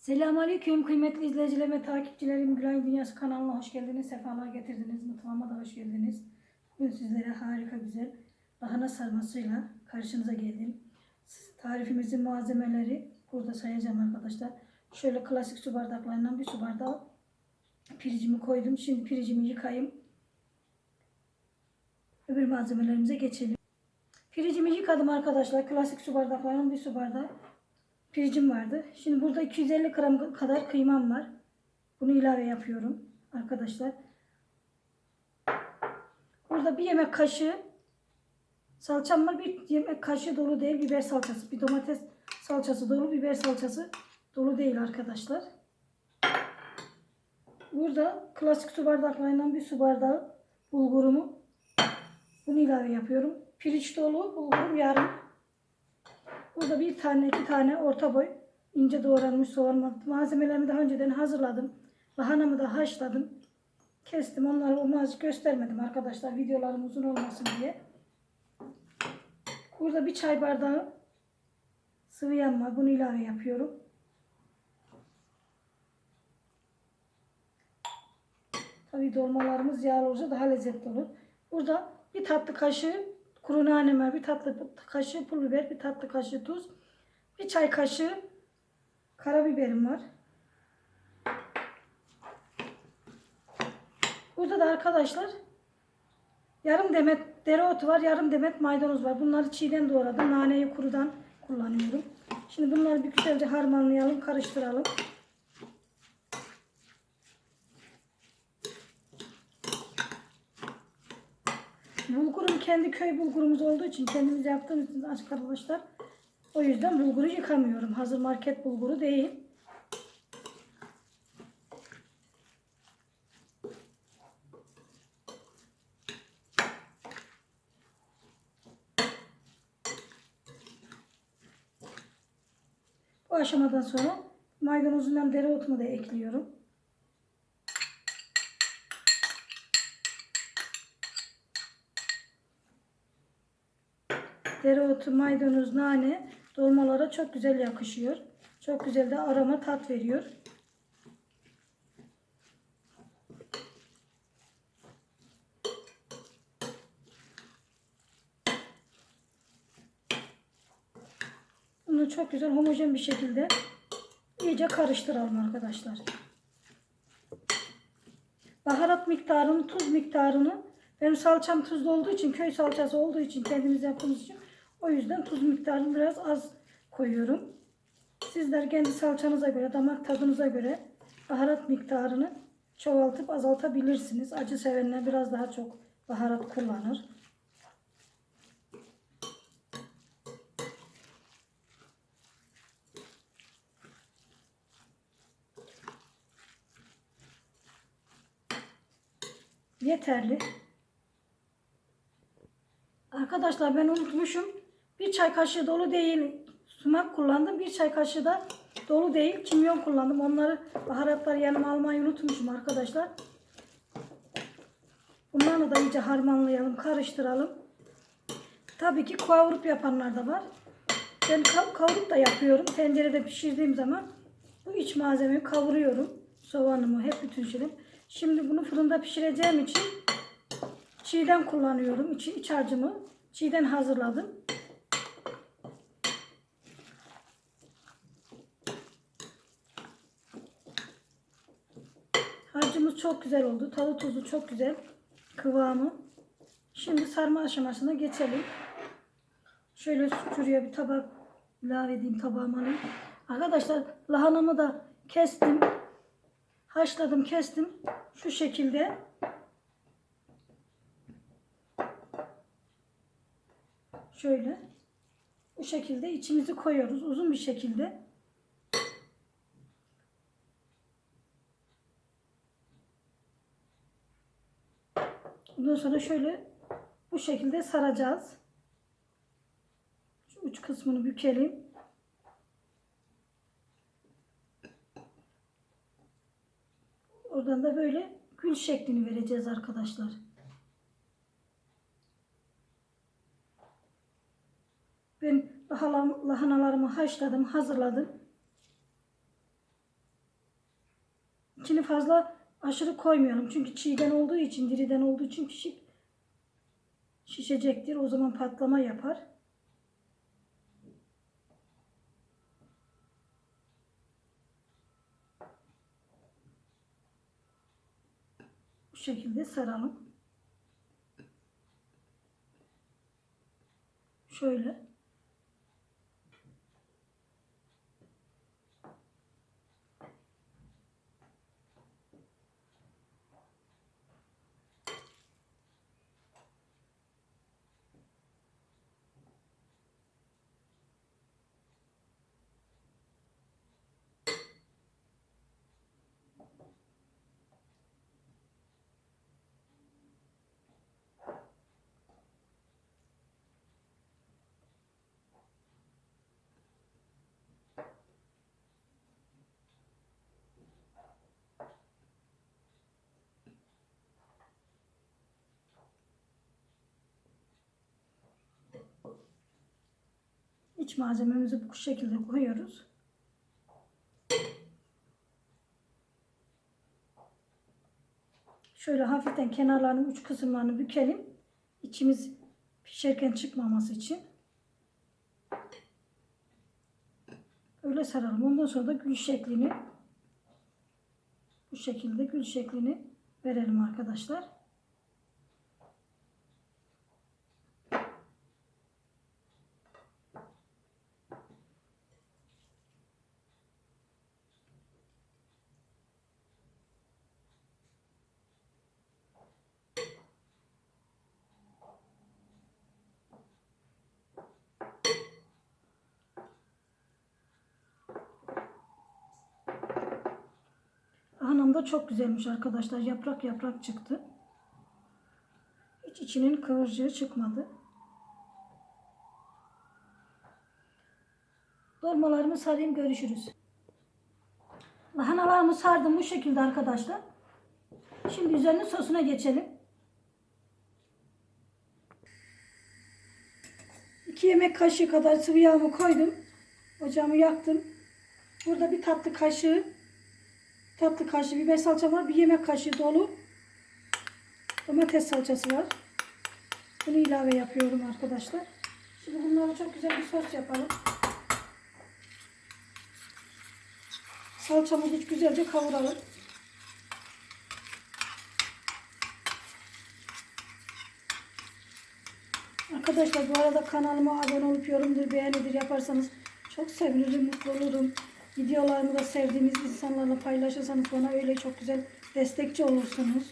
Selamünaleyküm kıymetli izleyicilerim ve takipçilerim. Gülay Dünyası kanalına hoş geldiniz. Sefalar getirdiniz. Mutfağıma da hoş geldiniz. Bugün sizlere harika güzel lahana sarmasıyla karşınıza geldim. Tarifimizin malzemeleri burada sayacağım arkadaşlar. Şöyle klasik su bardaklarından bir su bardağı pirincimi koydum. Şimdi pirincimi yıkayayım. Öbür malzemelerimize geçelim. Pirincimi yıkadım arkadaşlar. Klasik su bardaklarının bir su bardağı pirincim vardı. Şimdi burada 250 gram kadar kıymam var. Bunu ilave yapıyorum arkadaşlar. Burada bir yemek kaşığı salçam var. Bir yemek kaşığı dolu değil biber salçası. Bir domates salçası dolu, biber salçası dolu değil arkadaşlar. Burada klasik su bardaklarından bir su bardağı bulgurumu bunu ilave yapıyorum. Pirinç dolu, bulgurum yarım. Burada bir tane, iki tane orta boy ince doğranmış soğan malzemelerimi daha önceden hazırladım. Lahanamı da haşladım. Kestim. Onları onu göstermedim arkadaşlar. Videolarım uzun olmasın diye. Burada bir çay bardağı sıvı yağ. Bunu ilave yapıyorum. Tabii dolmalarımız yağlı olursa daha lezzetli olur. Burada bir tatlı kaşığı kuru nane var, bir tatlı kaşığı pul biber, bir tatlı kaşığı tuz, bir çay kaşığı karabiberim var. Burada da arkadaşlar yarım demet dereotu var, yarım demet maydanoz var. Bunları çiğden doğradım. Naneyi kurudan kullanıyorum. Şimdi bunları bir güzelce harmanlayalım, karıştıralım. Bulgurum kendi köy bulgurumuz olduğu için kendimiz yaptığımız için açık arkadaşlar. O yüzden bulguru yıkamıyorum. Hazır market bulguru değil. Bu aşamadan sonra maydanozundan dereotumu da ekliyorum. Dereotu, maydanoz, nane dolmalara çok güzel yakışıyor. Çok güzel de aroma tat veriyor. Bunu çok güzel homojen bir şekilde iyice karıştıralım arkadaşlar. Baharat miktarını, tuz miktarını benim salçam tuzlu olduğu için, köy salçası olduğu için, kendimiz yaptığımız için o yüzden tuz miktarını biraz az koyuyorum. Sizler kendi salçanıza göre, damak tadınıza göre baharat miktarını çoğaltıp azaltabilirsiniz. Acı sevenler biraz daha çok baharat kullanır. Yeterli. Arkadaşlar ben unutmuşum. Bir çay kaşığı dolu değil sumak kullandım. Bir çay kaşığı da dolu değil kimyon kullandım. Onları baharatları yanıma almayı unutmuşum arkadaşlar. Bunları da iyice harmanlayalım, karıştıralım. Tabii ki kavurup yapanlar da var. Ben kavurup da yapıyorum. Tencerede pişirdiğim zaman bu iç malzemeyi kavuruyorum. Soğanımı, hep bütün şeyim. Şimdi bunu fırında pişireceğim için çiğden kullanıyorum. İç, iç harcımı çiğden hazırladım. Harcımız çok güzel oldu. Tadı tuzu çok güzel. Kıvamı. Şimdi sarma aşamasına geçelim. Şöyle şuraya bir tabak ilave edeyim tabağıma. alayım. Arkadaşlar lahanamı da kestim. Haşladım kestim. Şu şekilde. Şöyle. Bu şekilde içimizi koyuyoruz. Uzun bir şekilde. Ondan sonra şöyle bu şekilde saracağız. Şu uç kısmını bükelim. Oradan da böyle gül şeklini vereceğiz arkadaşlar. Ben lahanalarımı haşladım, hazırladım. İçini fazla aşırı koymayalım. Çünkü çiğden olduğu için, diriden olduğu için pişip şişecektir. O zaman patlama yapar. Bu şekilde saralım. Şöyle. İç malzememizi bu şekilde koyuyoruz. Şöyle hafiften kenarlarının uç kısımlarını bükelim. İçimiz pişerken çıkmaması için. Öyle saralım. Ondan sonra da gül şeklini bu şekilde gül şeklini verelim arkadaşlar. Hanım çok güzelmiş arkadaşlar. Yaprak yaprak çıktı. Hiç içinin kıvırcığı çıkmadı. Dolmalarımı sarayım görüşürüz. Lahanalarımı sardım bu şekilde arkadaşlar. Şimdi üzerine sosuna geçelim. 2 yemek kaşığı kadar sıvı yağımı koydum. Ocağımı yaktım. Burada bir tatlı kaşığı tatlı kaşığı biber salça var. Bir yemek kaşığı dolu domates salçası var. Bunu ilave yapıyorum arkadaşlar. Şimdi bunları çok güzel bir sos yapalım. Salçamızı güzelce kavuralım. Arkadaşlar bu arada kanalıma abone olup yorumdur, beğenidir yaparsanız çok sevinirim, mutlu olurum. Videolarımı da sevdiğiniz insanlarla paylaşırsanız bana öyle çok güzel destekçi olursunuz.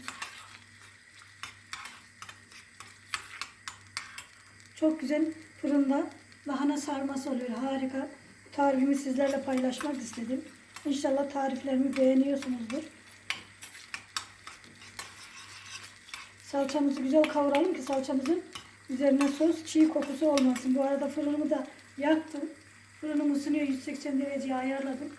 Çok güzel fırında lahana sarması oluyor. Harika. Tarifimi sizlerle paylaşmak istedim. İnşallah tariflerimi beğeniyorsunuzdur. Salçamızı güzel kavuralım ki salçamızın üzerine sos çiğ kokusu olmasın. Bu arada fırınımı da yaktım. Fırınım ısınıyor 180 dereceye ayarladım.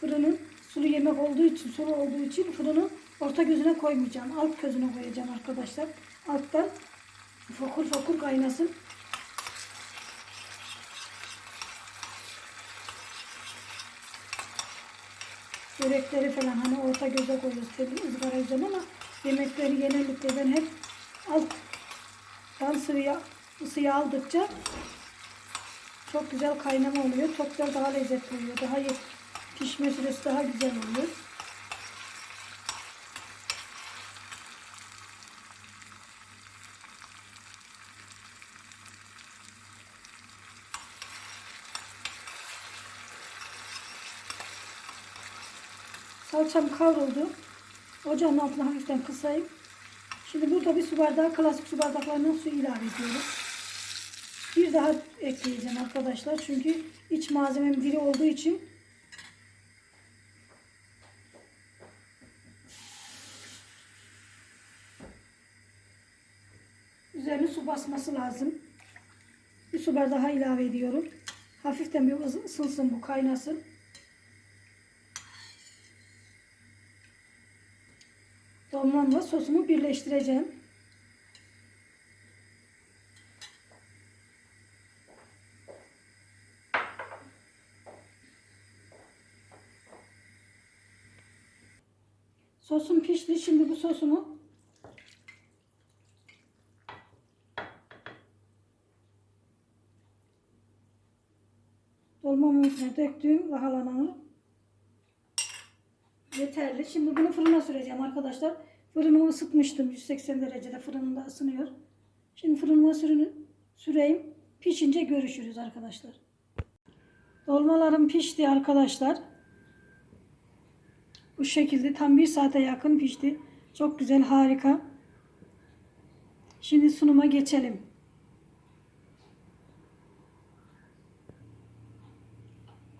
Fırının sulu yemek olduğu için, sulu olduğu için fırını orta gözüne koymayacağım. Alt gözüne koyacağım arkadaşlar. Alttan fokur fokur kaynasın. Börekleri falan hani orta göze koyuyoruz tabii ızgara üzerine ama yemekleri genellikle ben hep alttan sıvıya, ısıyı aldıkça çok güzel kaynama oluyor. Çok güzel daha lezzetli oluyor. Daha iyi pişme süresi daha güzel oluyor. Salçam kavruldu. Ocağın altına hafiften kısayım. Şimdi burada bir su bardağı klasik su bardaklarından su ilave ediyorum. Bir daha ekleyeceğim arkadaşlar. Çünkü iç malzemem diri olduğu için üzerine su basması lazım. Bir su bardağı ilave ediyorum. Hafiften bir ısınsın bu kaynasın. Dolmamla sosumu birleştireceğim. Sosum pişti. Şimdi bu sosumu dolmamın üstüne döktüğüm lahananı yeterli. Şimdi bunu fırına süreceğim arkadaşlar. Fırınımı ısıtmıştım. 180 derecede fırınımda ısınıyor. Şimdi fırınıma süreyim. Pişince görüşürüz arkadaşlar. Dolmalarım pişti arkadaşlar. Bu şekilde tam bir saate yakın pişti. Çok güzel harika. Şimdi sunuma geçelim.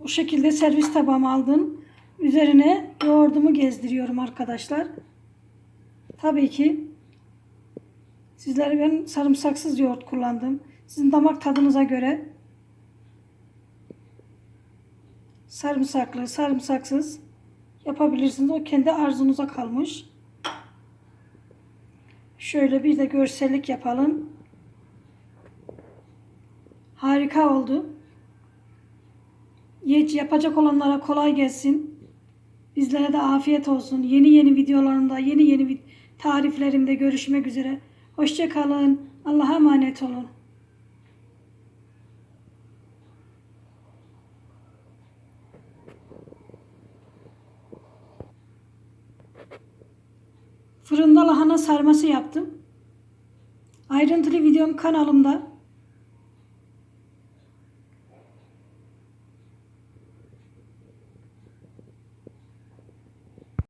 Bu şekilde servis tabağımı aldım. Üzerine yoğurdumu gezdiriyorum arkadaşlar. Tabii ki sizlere ben sarımsaksız yoğurt kullandım. Sizin damak tadınıza göre sarımsaklı, sarımsaksız yapabilirsiniz. O kendi arzunuza kalmış. Şöyle bir de görsellik yapalım. Harika oldu. Yapacak olanlara kolay gelsin. Bizlere de afiyet olsun. Yeni yeni videolarımda, yeni yeni tariflerimde görüşmek üzere. Hoşça kalın. Allah'a emanet olun. Fırında lahana sarması yaptım. Ayrıntılı videom kanalımda.